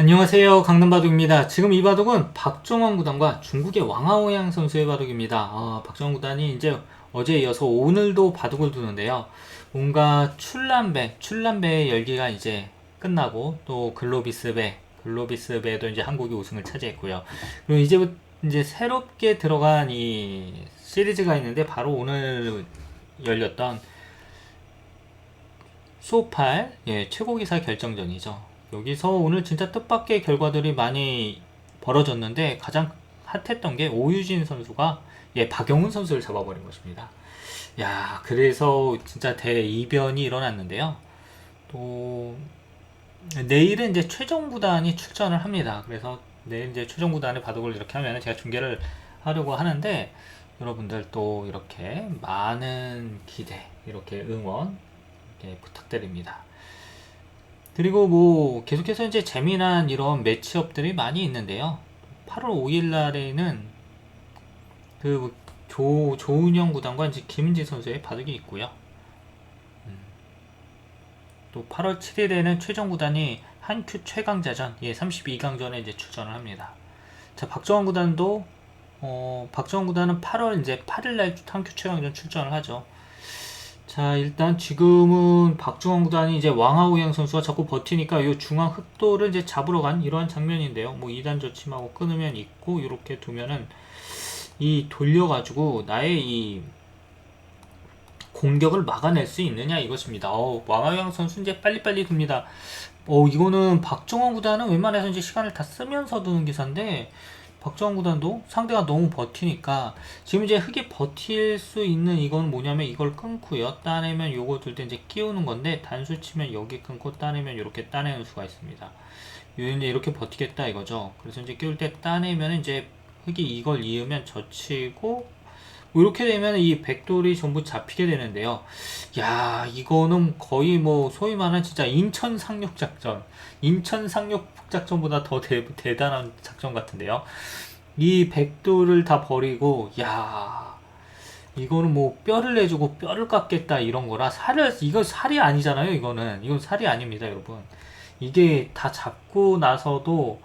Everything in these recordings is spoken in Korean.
안녕하세요. 강남바둑입니다. 지금 이 바둑은 박종원 구단과 중국의 왕하오양 선수의 바둑입니다. 아, 박종원 구단이 이제 어제 이어서 오늘도 바둑을 두는데요. 뭔가 출란배 출란배의 열기가 이제 끝나고 또 글로비스배 글로비스배도 이제 한국이 우승을 차지했고요. 그리고 이제 이제 새롭게 들어간 이 시리즈가 있는데 바로 오늘 열렸던 소팔 예, 최고기사 결정전이죠. 여기서 오늘 진짜 뜻밖의 결과들이 많이 벌어졌는데 가장 핫했던 게 오유진 선수가 예, 박영훈 선수를 잡아버린 것입니다. 야, 그래서 진짜 대이변이 일어났는데요. 또 내일은 이제 최종 구단이 출전을 합니다. 그래서 내일 이제 최종 구단의 바둑을 이렇게 하면 제가 중계를 하려고 하는데 여러분들 또 이렇게 많은 기대, 이렇게 응원 예, 부탁드립니다. 그리고 뭐 계속해서 이제 재미난 이런 매치업들이 많이 있는데요. 8월 5일 날에는 그 조, 조은영 구단과 이제 김은지 선수의 바둑이 있고요. 음. 또 8월 7일에는 최종 구단이 한큐 최강자전, 예, 32강전에 이제 출전을 합니다. 자, 박정원 구단도, 어, 박정원 구단은 8월 이제 8일날 한큐 최강전 출전을 하죠. 자, 일단 지금은 박중원 구단이 이제 왕하우양 선수가 자꾸 버티니까 이 중앙 흑도를 이제 잡으러 간 이러한 장면인데요. 뭐 2단 저침하고 끊으면 있고 이렇게 두면은 이 돌려가지고 나의 이 공격을 막아낼 수 있느냐 이것입니다. 어, 왕하우양 선수 이제 빨리빨리 둡니다. 어, 이거는 박정원 구단은 웬만해서 이제 시간을 다 쓰면서 두는 기사인데 박정원 구단도 상대가 너무 버티니까 지금 이제 흙이 버틸 수 있는 이건 뭐냐면 이걸 끊고요. 따내면 요거 둘 때 이제 끼우는 건데 단수 치면 여기 끊고 따내면 이렇게 따내는 수가 있습니다. 요 이제 이렇게 버티겠다 이거죠. 그래서 이제 끼울 때 따내면 이제 흙이 이걸 이으면 젖히고 뭐 이렇게 되면 이 백돌이 전부 잡히게 되는데요. 야, 이거는 거의 뭐 소위 말하는 진짜 인천 상륙 작전, 인천 상륙 작전보다 더 대, 대단한 작전 같은데요. 이 백돌을 다 버리고, 야, 이거는 뭐 뼈를 내주고 뼈를 깎겠다 이런 거라 살을 이거 살이 아니잖아요. 이거는 이건 살이 아닙니다, 여러분. 이게 다 잡고 나서도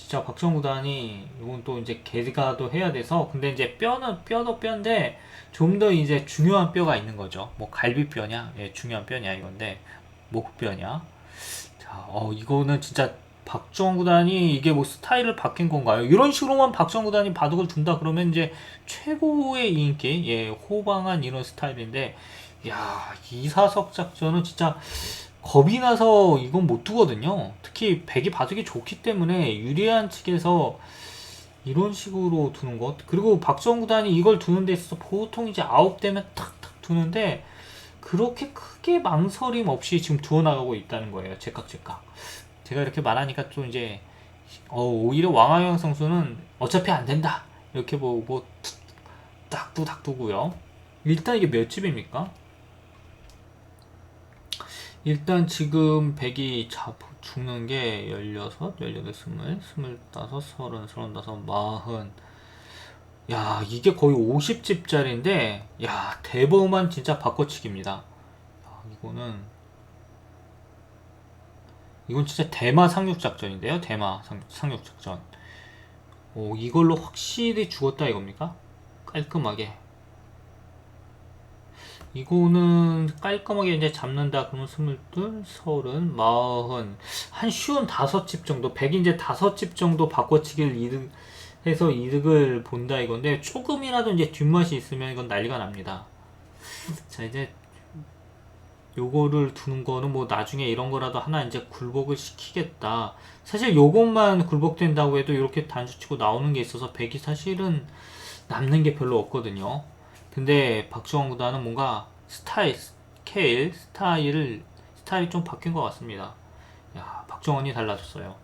진짜 박정 구단이 이건 또 이제 개가도 해야 돼서 근데 이제 뼈는 뼈도 뼈인데 좀 더 이제 중요한 뼈가 있는 거죠. 뭐 갈비뼈냐, 예, 중요한 뼈냐 이건데 목뼈냐. 자, 어 이거는 진짜 박정 구단이 이게 뭐 스타일을 바뀐 건가요? 이런 식으로만 박정 구단이 바둑을 둔다 그러면 이제 최고의 인기, 예, 호방한 이런 스타일인데, 야 이사석 작전은 진짜 겁이 나서 이건 못 두거든요. 특히 백이 바둑이 좋기 때문에 유리한 측에서 이런 식으로 두는 것. 그리고 박정 구단이 이걸 두는 데 있어서 보통 이제 아홉 되면 탁탁 두는데 그렇게 크게 망설임 없이 지금 두어 나가고 있다는 거예요. 제깍 제깍. 제가 이렇게 말하니까 좀 이제 어, 오히려 왕하영 선수는 어차피 안 된다. 이렇게 보고 딱두 닥두고요. 일단 이게 몇 집입니까? 일단 지금 100이 잡, 죽는 게 16, 18, 20, 25, 30, 35, 40. 야, 이게 거의 50집짜리인데, 야, 대범한 진짜 바꿔치기입니다. 야, 이거는, 이건 진짜 대마 상륙작전인데요? 대마 상, 상륙작전. 오, 이걸로 확실히 죽었다 이겁니까? 깔끔하게. 이거는 깔끔하게 이제 잡는다 그러면 스물둘, 서른, 마흔 한 쉬운 다섯 집 정도 백 이제 다섯 집 정도 바꿔치기를 이득 해서 이득을 본다 이건데 조금이라도 이제 뒷맛이 있으면 이건 난리가 납니다. 자 이제 요거를 두는 거는 뭐 나중에 이런 거라도 하나 이제 굴복을 시키겠다. 사실 요것만 굴복된다고 해도 이렇게 단수 치고 나오는 게 있어서 백이 사실은 남는 게 별로 없거든요. 근데 박주원 구단은 뭔가 스타일, 스케일, 스타일을, 스타일이 좀 바뀐 것 같습니다. 야, 박정원이 달라졌어요.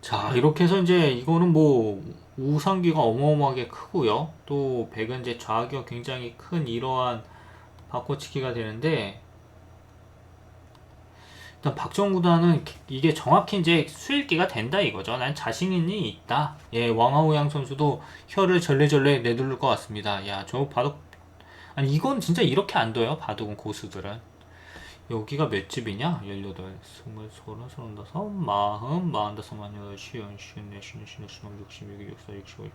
자, 이렇게 해서 이제 이거는 뭐 우상기가 어마어마하게 크고요. 또 백은 이제 좌기가 굉장히 큰 이러한 바꿔치기가 되는데 일단 박정훈 구단은 이게 정확히 이제 수일기가 된다 이거죠. 난 자신이 있다. 예, 왕하우양 선수도 혀를 절레절레 내두를 것 같습니다. 야, 저 바둑 아니 이건 진짜 이렇게 안 둬요. 바둑은 고수들은 여기가 몇 집이냐? 18, 20, 30, 35, 마흔, 마흔다섯, 마흔여덟, 쉬운, 쉬운, 네, 쉬운, 쉬운, 쉬운, 60, 62, 64, 65,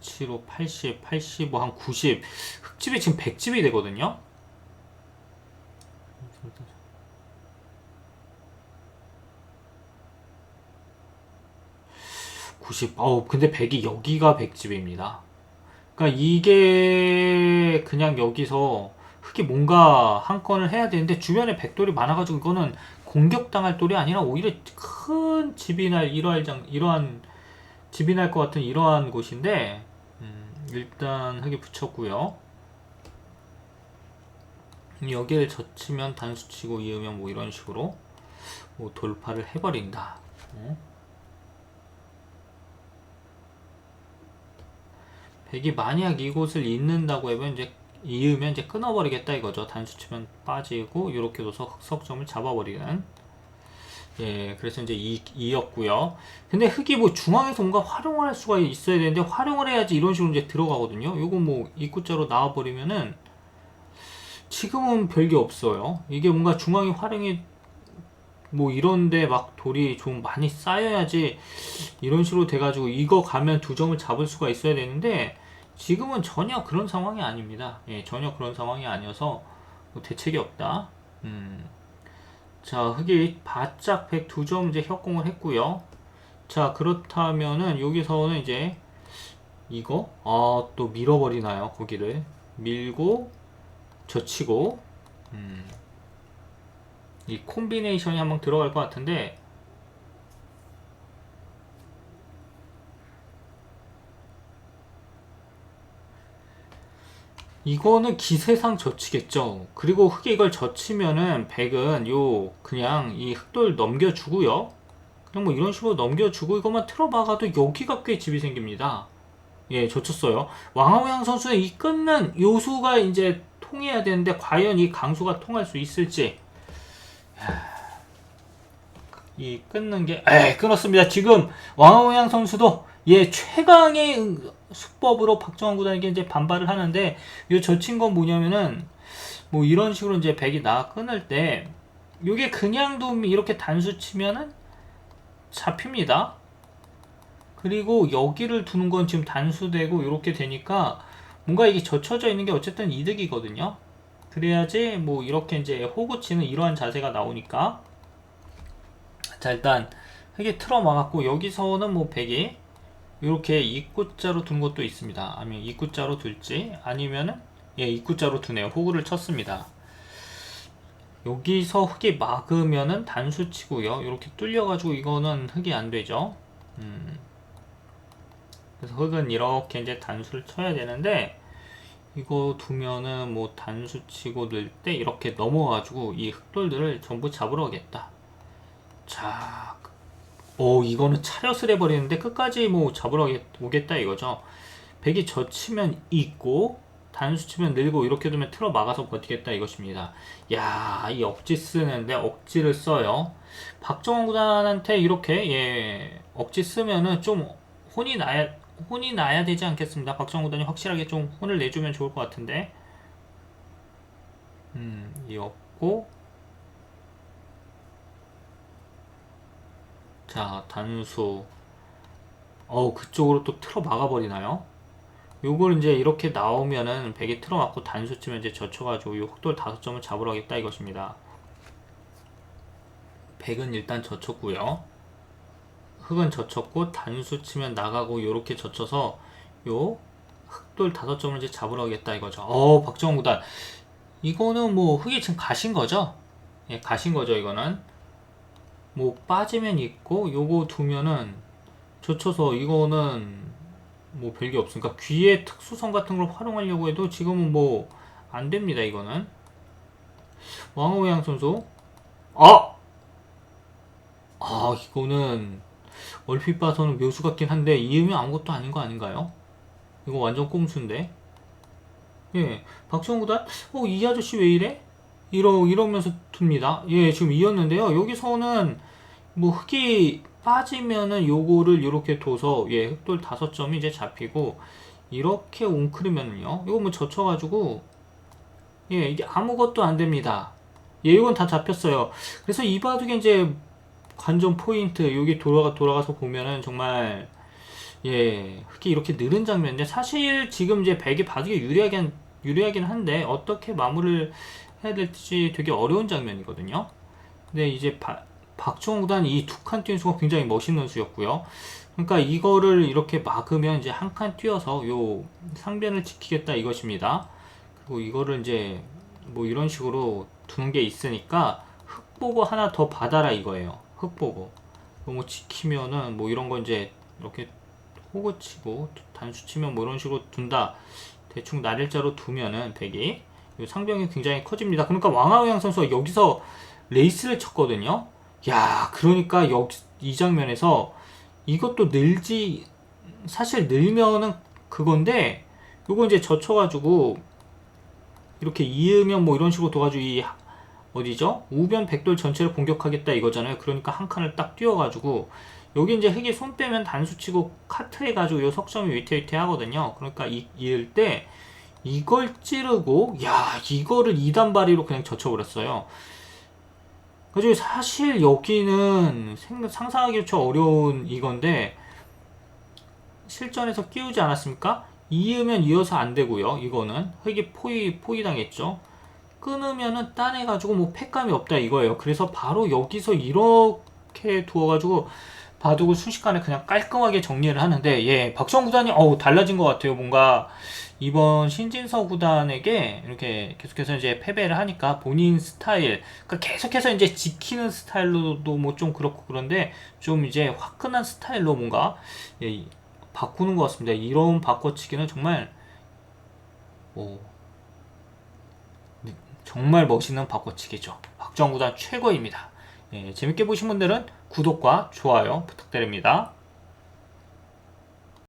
75, 80, 85, 한 90. 흑집이 지금 100집이 되거든요? 90, 어우, 근데 100이 여기가 100집입니다. 그러니까 이게 그냥 여기서 흑이 뭔가 한 건을 해야 되는데 주변에 백돌이 많아가지고 이거는 공격당할 돌이 아니라 오히려 큰 집이 날 이러할 장 이러한 집이 날 것 같은 이러한 곳인데 음, 일단 흑이 붙였고요. 여기를 젖히면 단수치고 이으면 뭐 이런 식으로 뭐 돌파를 해버린다. 어? 백이 만약 이곳을 잇는다고 하면 이제 이으면 이제 끊어버리겠다 이거죠. 단수 치면 빠지고 이렇게 둬서 흑석점을 잡아버리는. 예, 그래서 이제 이, 이었고요. 근데 흑이 뭐 중앙에서 뭔가 활용을 할 수가 있어야 되는데 활용을 해야지 이런 식으로 이제 들어가거든요. 요거 뭐 입구자로 나와버리면은 지금은 별게 없어요. 이게 뭔가 중앙에 활용이 뭐 이런데 막 돌이 좀 많이 쌓여야지 이런 식으로 돼가지고 이거 가면 두 점을 잡을 수가 있어야 되는데 지금은 전혀 그런 상황이 아닙니다. 예, 전혀 그런 상황이 아니어서 뭐 대책이 없다. 음. 자, 흑이 바짝 102점 이제 협공을 했고요. 자, 그렇다면은 여기서는 이제 이거 아, 또 밀어버리나요? 거기를 밀고 젖히고 음. 이 콤비네이션이 한번 들어갈 것 같은데 이거는 기세상 젖히겠죠. 그리고 흑이 이걸 젖히면은 백은 요 그냥 이 흑돌 넘겨주고요. 그냥 뭐 이런 식으로 넘겨주고 이것만 틀어박아도 여기가 꽤 집이 생깁니다. 예, 젖혔어요. 왕하우양 선수는 이 끊는 요수가 이제 통해야 되는데 과연 이 강수가 통할 수 있을지. 이 끊는 게, 에 끊었습니다. 지금 왕하우양 선수도 예 최강의 수법으로 박정환 구단에게 이제 반발을 하는데 이 젖힌 건 뭐냐면은 뭐 이런 식으로 이제 백이 나 끊을 때 이게 그냥 도 이렇게 단수 치면은 잡힙니다. 그리고 여기를 두는 건 지금 단수되고 이렇게 되니까 뭔가 이게 젖혀져 있는 게 어쨌든 이득이거든요. 그래야지 뭐 이렇게 이제 호구 치는 이러한 자세가 나오니까 자 일단 흙에 틀어 막았고 여기서는 뭐 백이 이렇게 입구자로 둔 것도 있습니다. 아니면 입구자로 둘지 아니면은 예 입구자로 두네요. 호구를 쳤습니다. 여기서 흙이 막으면은 단수 치고요. 이렇게 뚫려 가지고 이거는 흙이 안 되죠. 음. 그래서 흙은 이렇게 이제 단수를 쳐야 되는데 이거 두면은 뭐 단수 치고 늘 때 이렇게 넘어가지고 이 흙돌들을 전부 잡으러 오겠다. 자, 오 이거는 차렷을 해버리는데 끝까지 뭐 잡으러 오겠다 이거죠. 백이 젖히면 있고 단수 치면 늘고 이렇게 두면 틀어 막아서 버티겠다 이것입니다. 야, 이 억지 쓰는데 억지를 써요. 박정원 구단한테 이렇게 예 억지 쓰면은 좀 혼이 나야 혼이 나야 되지 않겠습니다. 박정원 구단이 확실하게 좀 혼을 내주면 좋을 것 같은데. 음, 이 없고 자, 단수. 어우, 그쪽으로 또 틀어 막아버리나요? 요걸 이제 이렇게 나오면은 베개 틀어 막고 단수 치면 이제 젖혀가지고 요 흑돌 다섯 점을 잡으러 가겠다 이것입니다. 백은 일단 젖혔고요. 흑은 젖혔고 단수 치면 나가고 요렇게 젖혀서 요 흑돌 다섯 점을 이제 잡으러 가겠다 이거죠. 어, 박정우 구단. 이거는 뭐 흑이 지금 가신 거죠? 예, 가신 거죠, 이거는. 뭐 빠지면 있고 요거 두면은 젖혀서 이거는 뭐 별게 없으니까 귀의 특수성 같은 걸 활용하려고 해도 지금은 뭐 안 됩니다 이거는 왕호양 선수 아! 아 이거는 얼핏 봐서는 묘수 같긴 한데 이음이 아무것도 아닌 거 아닌가요? 이거 완전 꼼수인데 예 박지원 구단 어이 아저씨 왜 이래? 이러 이러면서 둡니다. 예, 지금 이었는데요. 여기서는 뭐 흙이 빠지면은 요거를 이렇게 둬서 예, 흑돌 다섯 점이 이제 잡히고 이렇게 웅크리면은요. 이거 뭐 젖혀가지고 예, 이게 아무것도 안 됩니다. 예, 이건 다 잡혔어요. 그래서 이 바둑에 이제 관전 포인트 여기 돌아가 돌아가서 보면은 정말 예 흑이 이렇게 느는 장면인데 사실 지금 이제 백이 바둑에 유리하긴 유리하긴 한데 어떻게 마무리를 해야 될지 되게 어려운 장면이거든요. 근데 이제 바, 박종원 구단 이 두칸 뛰는 수가 굉장히 멋있는 수였고요. 그러니까 이거를 이렇게 막으면 이제 한 칸 뛰어서 요 상변을 지키겠다 이것입니다. 그리고 이거를 이제 뭐 이런 식으로 두는 게 있으니까 흑 보고 하나 더 받아라 이거예요. 흑 보고 뭐 지키면은 뭐 이런 거 이제 이렇게 호구 치고 단수 치면 뭐 이런 식으로 둔다. 대충 날일자로 두면은 백이 이 상병이 굉장히 커집니다. 그러니까 왕하우양 선수가 여기서 레이스를 쳤거든요. 야, 그러니까 여기 이 장면에서 이것도 늘지 사실 늘면은 그건데 요거 이제 젖혀가지고 이렇게 이으면 뭐 이런 식으로 이 어디죠? 우변 백돌 전체를 공격하겠다 이거잖아요. 그러니까 한 칸을 딱 띄워가지고 여기 이제 흙이 손 빼면 단수 치고 카트 해가지고 요 석점이 위태위태 하거든요. 그러니까 이, 이을 때 이걸 찌르고 야 이거를 2단 바리로 그냥 젖혀버렸어요. 그래서 사실 여기는 생- 상상하기조차 어려운 이건데 실전에서 끼우지 않았습니까? 이으면 이어서 안 되고요. 이거는 흙이 포위 포위 당했죠. 끊으면은 따내가지고 뭐 팩감이 없다 이거예요. 그래서 바로 여기서 이렇게 두어가지고 바둑을 순식간에 그냥 깔끔하게 정리를 하는데 예 박정 구단이 어우 달라진 것 같아요. 뭔가 이번 신진서 구단에게 이렇게 계속해서 이제 패배를 하니까 본인 스타일, 그러니까 계속해서 이제 지키는 스타일로도 뭐 좀 그렇고 그런데 좀 이제 화끈한 스타일로 뭔가 예, 이- 바꾸는 것 같습니다. 이런 바꿔치기는 정말 오, 정말 멋있는 바꿔치기죠. 박정 구단 최고입니다. 예, 재밌게 보신 분들은 구독과 좋아요 부탁드립니다.